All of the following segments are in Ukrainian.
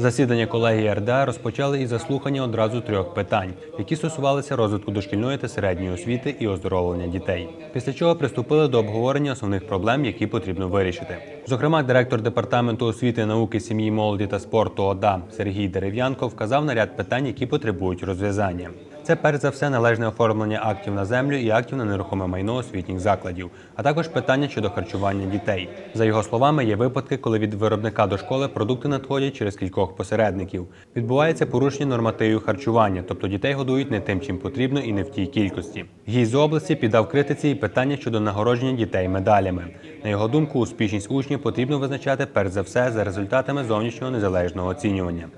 Засідання колегії РДА розпочали із заслухання одразу трьох питань, які стосувалися розвитку дошкільної та середньої освіти і оздоровлення дітей. Після чого приступили до обговорення основних проблем, які потрібно вирішити. Зокрема, директор департаменту освіти, науки, сім'ї, молоді та спорту ОДА Сергій Дерев'янко вказав на ряд питань, які потребують розв'язання. Це перш за все належне оформлення актів на землю і актів на нерухоме майно освітніх закладів, а також питання щодо харчування дітей. За його словами, є випадки, коли від виробника до школи продукти надходять через кількох посередників. Відбувається порушення нормативів харчування, тобто дітей годують не тим, чим потрібно, і не в тій кількості. Гість з області піддав критиці і питання щодо нагородження дітей медалями. На його думку, успішність учнів потрібно визначати перш за все за результатами зовнішнього незалежного оцінювання.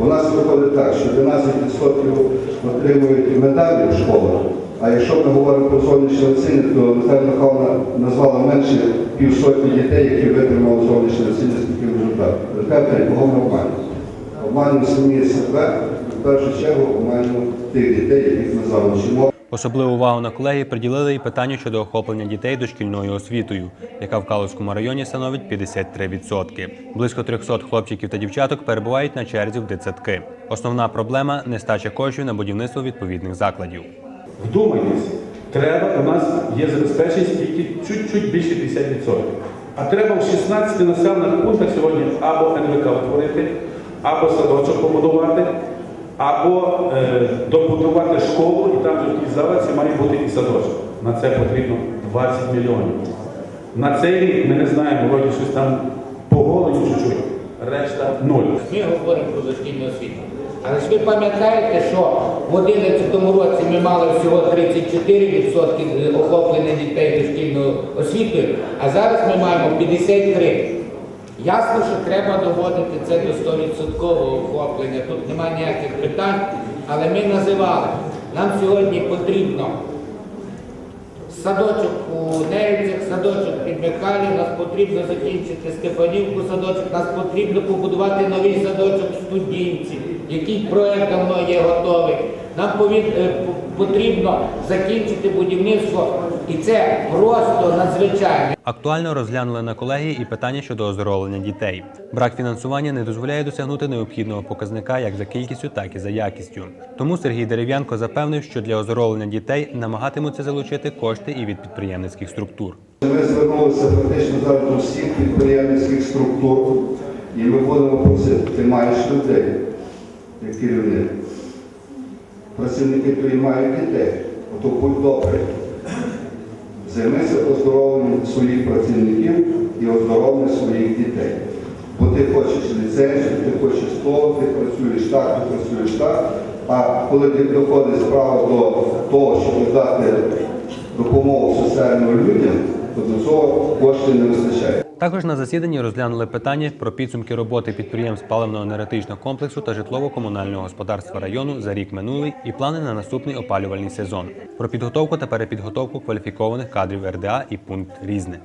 У нас виходить так, що 12% отримують медалі в школах, а якщо ми говоримо про зовнішні оцінення, то Наталя Михайловна назвала менше півсотні дітей, які витримали зовнішнє оцінення з таким результатом. Тепер кого ми обманюємо? Обманюємо самі себе, в першу чергу обманюємо тих дітей, яких ми зараз. Особливу увагу на колегії приділили і питанню щодо охоплення дітей дошкільною освітою, яка в Калузькому районі становить 53%. Близько 300 хлопчиків та дівчаток перебувають на черзі в дитсадки. Основна проблема нестача коштів на будівництво відповідних закладів. Вдумайтесь, треба, у нас є забезпеченість тільки чуть-чуть більше 50%. А треба в 16 населених пунктах сьогодні або НВК утворити, або садочок побудувати, або е, добудувати школу, і там в залиці має бути і садочок. На це потрібно 20 мільйонів. На цей рік ми не знаємо, вроді щось там поголені чуть-чуть, решта нуль. Ми говоримо про дошкільну освіту. Але ж ви пам'ятаєте, що в 2011 році ми мали всього 34% охоплення дітей дошкільною освітою, а зараз ми маємо 53%. Ясно, що треба доводити це до 100% охоплення. Тут немає ніяких питань, але ми називали. Нам сьогодні потрібно Садочок у Невицях, садочок під Михайлів, нас потрібно закінчити Степанівку садочок, нас потрібно побудувати новий садочок в Студінці, який проект давно є готовий. Нам повід- е, потрібно закінчити будівництво, і це просто надзвичайно. Актуально розглянули на колегії і питання щодо оздоровлення дітей. Брак фінансування не дозволяє досягнути необхідного показника як за кількістю, так і за якістю. Тому Сергій Дерев'янко запевнив, що для оздоровлення дітей намагатимуться залучити кошти і від підприємницьких структур. Ми звернулися фактично зараз до всіх підприємницьких структур, і ми будемо просити, ти маєш людей, як керівник. Працівники твої мають дітей, ото будь добрий. Займися оздоровленням своїх працівників і оздоровленням своїх дітей. Бо ти хочеш ліцензію, ти хочеш то, ти працюєш так, ти працюєш так. А коли ти доходить справа до того, щоб дати допомогу соціальним людям, то до цього коштів не вистачає. Також на засіданні розглянули питання про підсумки роботи підприємств паливно-енергетичного комплексу та житлово-комунального господарства району за рік минулий і плани на наступний опалювальний сезон, про підготовку та перепідготовку кваліфікованих кадрів РДА і пункт різне.